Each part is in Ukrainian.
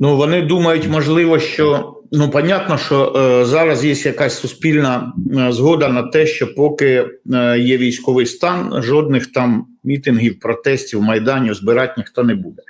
Ну, вони думають, можливо, що ну, понятно, що е, зараз є якась суспільна е, згода на те, що поки е, є військовий стан, жодних там мітингів, протестів, майданів збирати ніхто не буде.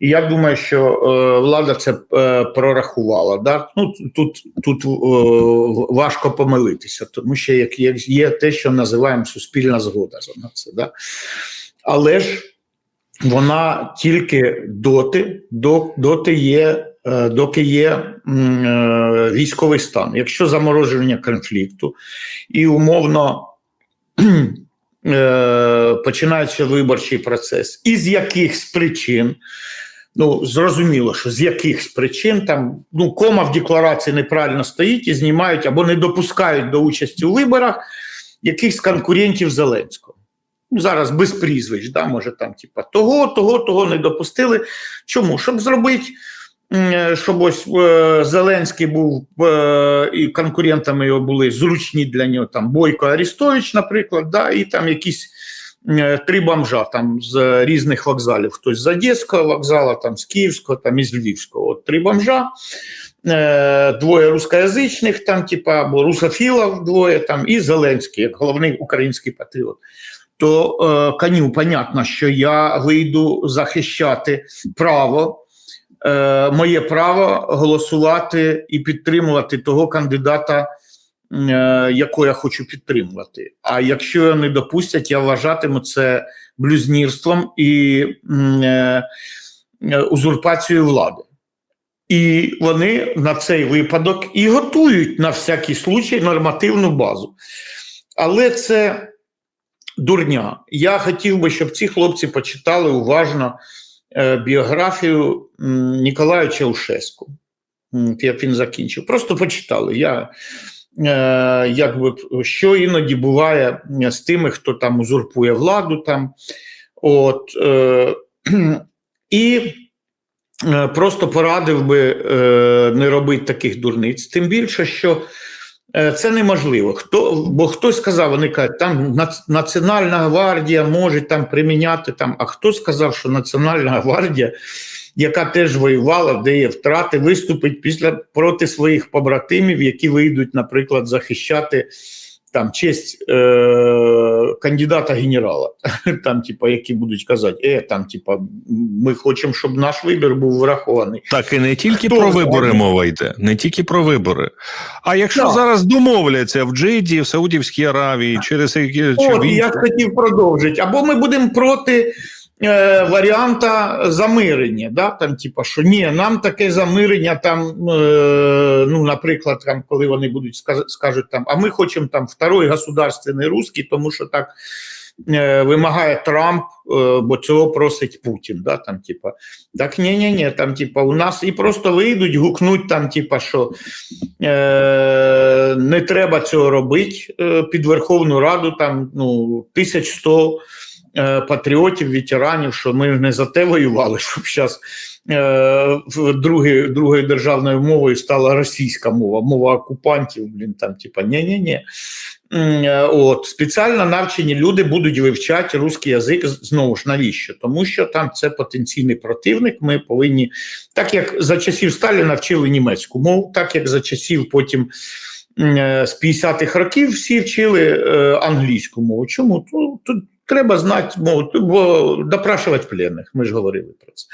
І я думаю, що е, влада це е, прорахувала. Да? Ну, тут тут е, важко помилитися, тому що як, як є те, що називаємо суспільна згода на це. Да? Але ж вона тільки доти, доти є, е, доки є е, військовий стан. Якщо замороження конфлікту і умовно е, починається виборчий процес, і з якихось причин. Ну, зрозуміло, що з якихось причин там ну, кома в декларації неправильно стоїть і знімають або не допускають до участі у виборах якихось конкурентів Зеленського. Ну, зараз без прізвищ, да, може там, типа, того, того, того не допустили. Чому? Щоб зробити, щоб ось е, Зеленський був е, і конкурентами його були зручні для нього, там Бойко Арістович, наприклад, да, і там якісь е, три бомжа там з різних вокзалів. Хтось з Одеського вокзалу, там з Київського, там із Львівського. От три бомжа. Е, Двоє рускоязичних, там, типа, або русофілів двоє, там, і Зеленський, як головний український патріот то е, коню понятно, що я вийду захищати право, е, моє право голосувати і підтримувати того кандидата, е, якого я хочу підтримувати. А якщо його не допустять, я вважатиму це блюзнірством і е, е, узурпацією влади. І вони на цей випадок і готують на всякий случай нормативну базу. Але це дурня. Я хотів би, щоб ці хлопці почитали уважно е, біографію Ніколая Чаушеску, як він закінчив. Просто почитали. Я, е, якби, що іноді буває з тими, хто там узурпує владу. Там. От, е, і е, просто порадив би е, не робити таких дурниць. Тим більше, що Е, Це неможливо. Хто, бо хтось сказав, вони кажуть, там Національна гвардія може там приміняти там. А хто сказав, що Національна гвардія, яка теж воювала, де є втрати, виступить після проти своїх побратимів, які вийдуть, наприклад, захищати там честь е, кандидата генерала, там, типа, які будуть казати, е, там, типа, ми хочемо, щоб наш вибір був врахований. Так і не тільки Хто про знає? вибори мова йде, не тільки про вибори. А якщо Так. зараз домовляться в Джиді, в Саудівській Аравії, через які От, я хотів продовжити. Або ми будемо проти е, варіанта замирення. Да? Там, типа, що ні, нам таке замирення, там, е, ну, наприклад, там, коли вони будуть скажуть, там, а ми хочемо там второй государственний русський, тому що так. е, Вимагає Трамп, бо цього просить Путін. Да, там, типа, так ні, ні, ні, там, типа, у нас і просто вийдуть, гукнуть там, типа, що е, не треба цього робити під Верховну Раду, там ну, 1100 е, патріотів, ветеранів, що ми не за те воювали, щоб зараз е, в друге, другою державною мовою стала російська мова, мова окупантів. Блін, там, типа, ні-ні-ні. Е, От, спеціально навчені люди будуть вивчати русський язик знову ж навіщо? Тому що там це потенційний противник. Ми повинні, так як за часів Сталіна вчили німецьку мову, так як за часів потім е, з 50-х років всі вчили е, англійську мову. Чому? Тут треба знати бо допрашувати пленних. Ми ж говорили про це.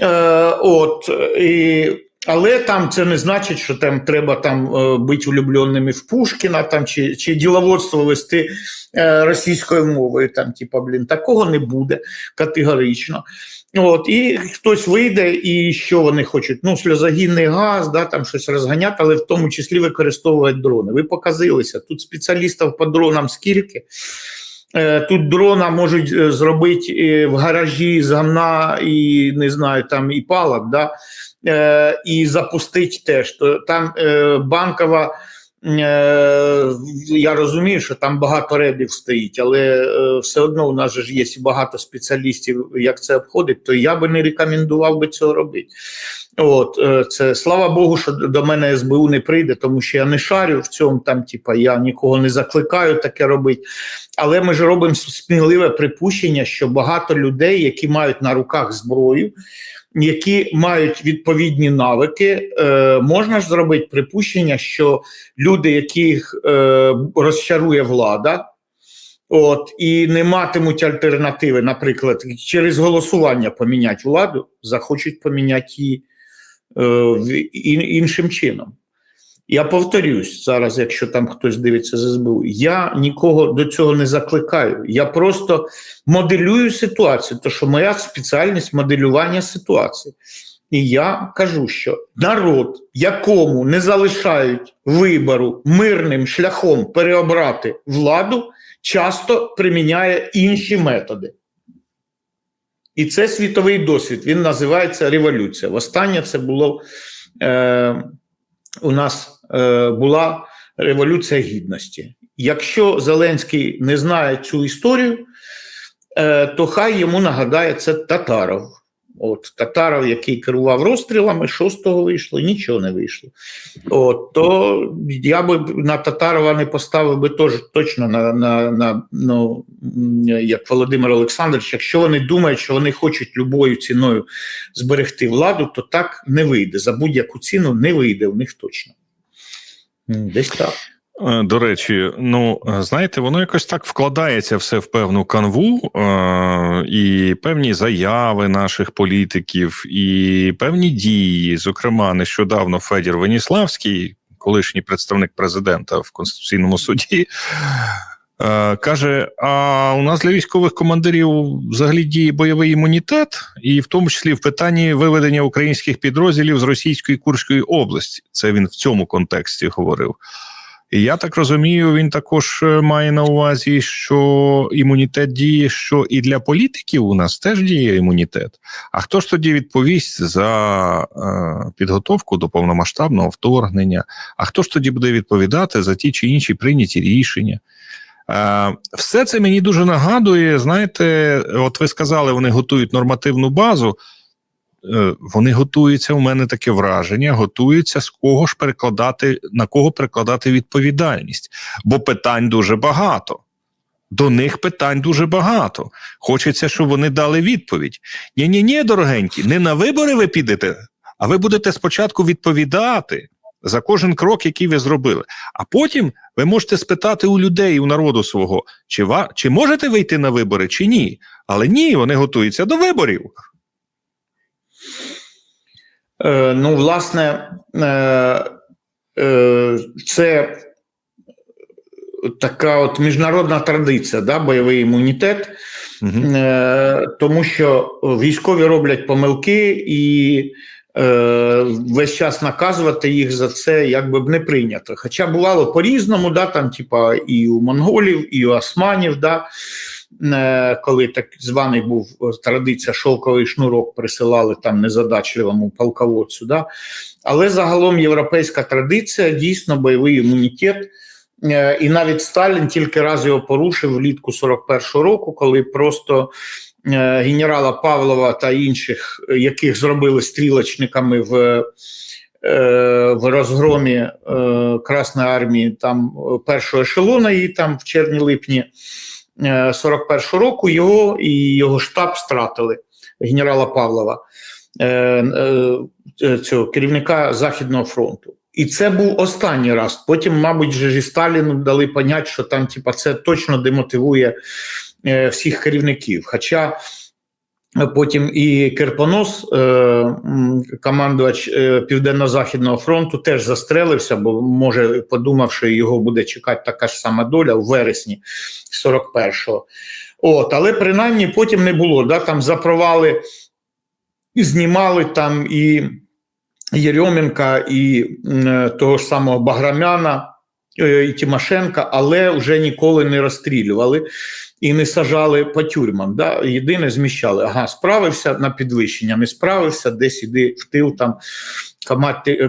Е, от, і, але там це не значить, що там треба там е, бути улюбленими в Пушкіна там, чи, чи діловодство вести е, російською мовою. Там, типа, блін, такого не буде категорично. От, і хтось вийде, і що вони хочуть? Ну, сльозогінний газ, да, там щось розганяти, але в тому числі використовувати дрони. Ви показилися. Тут спеціалістів по дронам скільки. Е, Тут дрона можуть е, зробити е, в гаражі з гамна і не знаю, там і палат, да? і запустити теж. Там банкова. Е, Я розумію, що там багато ребів стоїть, але е, все одно у нас ж є багато спеціалістів, як це обходить, то я би не рекомендував би цього робити. От е, це слава Богу, що до мене СБУ не прийде, тому що я не шарю в цьому. Там, типа, я нікого не закликаю таке робити. Але ми ж робимо сміливе припущення, що багато людей, які мають на руках зброю, які мають відповідні навики, е, можна ж зробити припущення, що люди, яких е, розчарує влада, от і не матимуть альтернативи, наприклад, через голосування поміняти владу, захочуть поміняти її е, іншим чином. Я повторюсь зараз, якщо там хтось дивиться з СБУ, я нікого до цього не закликаю. Я просто моделюю ситуацію, тому що моя спеціальність моделювання ситуації. І я кажу, що народ, якому не залишають вибору мирним шляхом переобрати владу, часто приміняє інші методи. І це світовий досвід. Він називається революція. Востаннє це було е, у нас була революція гідності. Якщо Зеленський не знає цю історію, е, то хай йому нагадає це Татаров. От Татаров, який керував розстрілами, що з того вийшло? Нічого не вийшло. От, то я би на Татарова не поставив би тож, точно на, на, на ну, як Володимир Олександрович. Якщо вони думають, що вони хочуть любою ціною зберегти владу, то так не вийде. За будь-яку ціну не вийде у них точно. Десь так. Е, До речі, ну е, знаєте, воно якось так вкладається все в певну канву, е- і певні заяви наших політиків, і певні дії. Зокрема, нещодавно Федір Веніславський, колишній представник президента в Конституційному суді. Е, Каже: а у нас для військових командирів взагалі діє бойовий імунітет, і в тому числі в питанні виведення українських підрозділів з Російської Курської області. Це він в цьому контексті говорив. І я так розумію, він також е, має на увазі, що імунітет діє, що і для політиків у нас теж діє імунітет. А хто ж тоді відповість за е, підготовку до повномасштабного вторгнення? А хто ж тоді буде відповідати за ті чи інші прийняті рішення? Е, все це мені дуже нагадує. Знаєте, от ви сказали, вони готують нормативну базу. Е, Вони готуються. У мене таке враження, готуються з кого ж перекладати на кого перекладати відповідальність, бо питань дуже багато. До них питань дуже багато. Хочеться, щоб вони дали відповідь. Ні, ні, ні, дорогенькі, не на вибори ви підете, а ви будете спочатку відповідати за кожен крок, який ви зробили. А потім ви можете спитати у людей, у народу свого, чи ва, чи можете ви йти на вибори, чи ні. Але ні, вони готуються до виборів. Е, ну, власне, е, е, це така от міжнародна традиція, да, бойовий імунітет, Угу. е, тому що військові роблять помилки і весь час наказувати їх за це якби б не прийнято. Хоча бувало по-різному, да, там, типа, і у монголів, і у османів, да, е, коли так званий був е, традиція шовковий шнурок присилали там незадачливому полководцю. Да. Але загалом європейська традиція дійсно бойовий імунітет. Е, І навіть Сталін тільки раз його порушив влітку 41-го року, коли просто е, генерала Павлова та інших, е, яких зробили стрілочниками в, е, в розгромі е, Красної армії, там е, першого ешелона, її там в червні-липні е, 41-го року, його і його штаб стратили генерала Павлова, е, е, е, цього керівника Західного фронту. І це був останній раз. Потім, мабуть, же ж і Сталіну дали понять, що там, типа, це точно демотивує е, всіх керівників. Хоча е, потім і Керпонос, е, командувач е, Південно-Західного фронту, теж застрелився, бо може подумав, що його буде чекати така ж сама доля у вересні 41-го. От, але принаймні потім не було. Да, там за провали і знімали там і. Єрьоменка і м, того ж самого Баграмяна е, і Тимошенка, але вже ніколи не розстрілювали і не сажали по тюрмам. Да? Єдине зміщали. Ага, справився на підвищення, не справився, десь іди в тил там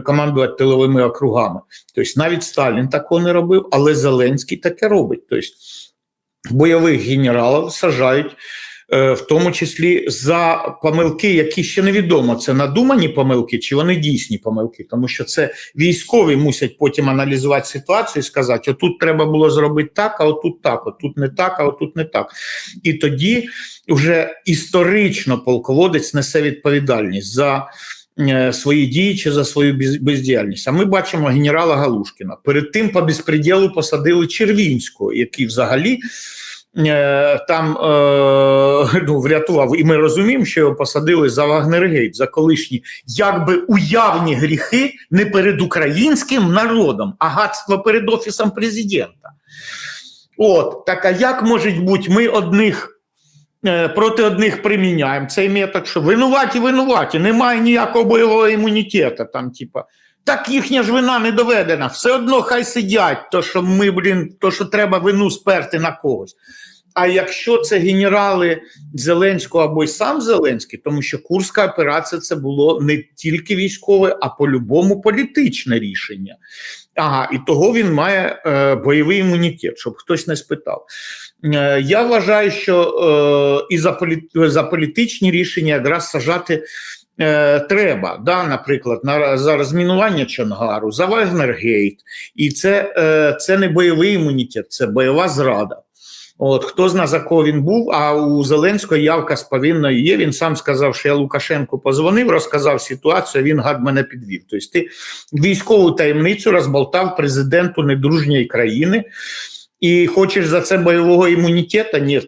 командувати тиловими округами. Тобто навіть Сталін такого не робив, але Зеленський таке робить. Тобто бойових генералів сажають в тому числі за помилки, які ще невідомо, це надумані помилки, чи вони дійсні помилки, тому що це військові мусять потім аналізувати ситуацію і сказати: отут треба було зробити так, а отут так, отут не так, а отут не так. І тоді вже історично полководець несе відповідальність за е, свої дії чи за свою бездіяльність. А ми бачимо генерала Галушкіна. Перед тим по безпреділу посадили Червінського, який взагалі. Е, Там е, ну, врятував, і ми розуміємо, що його посадили за Вагнергейт, за колишні якби уявні гріхи не перед українським народом, а гадство перед офісом президента. От так а як може бути, ми одних е, проти одних приміняємо цей метод, що винуваті, винуваті, немає ніякого бойового імунітету. Там, типа, так їхня ж вина не доведена. Все одно хай сидять, то що ми, блін, то що треба вину сперти на когось. А якщо це генерали Зеленського або й сам Зеленський, тому що Курська операція це було не тільки військове, а по-любому політичне рішення. Ага, і того він має е, бойовий імунітет, щоб хтось не спитав. Е, я вважаю, що е, і за, полі, за політичні рішення якраз сажати е, треба. Да, наприклад, на, за розмінування Чонгару, за Вагнергейт. І це, е, це не бойовий імунітет, це бойова зрада. От хто зна за кого він був, а у Зеленського явка з є. Він сам сказав, що я Лукашенку позвонив, розказав ситуацію. Він гад мене підвів. Тобто, ти військову таємницю розболтав президенту недружньої країни, і хочеш за це бойового імунітету? Ні,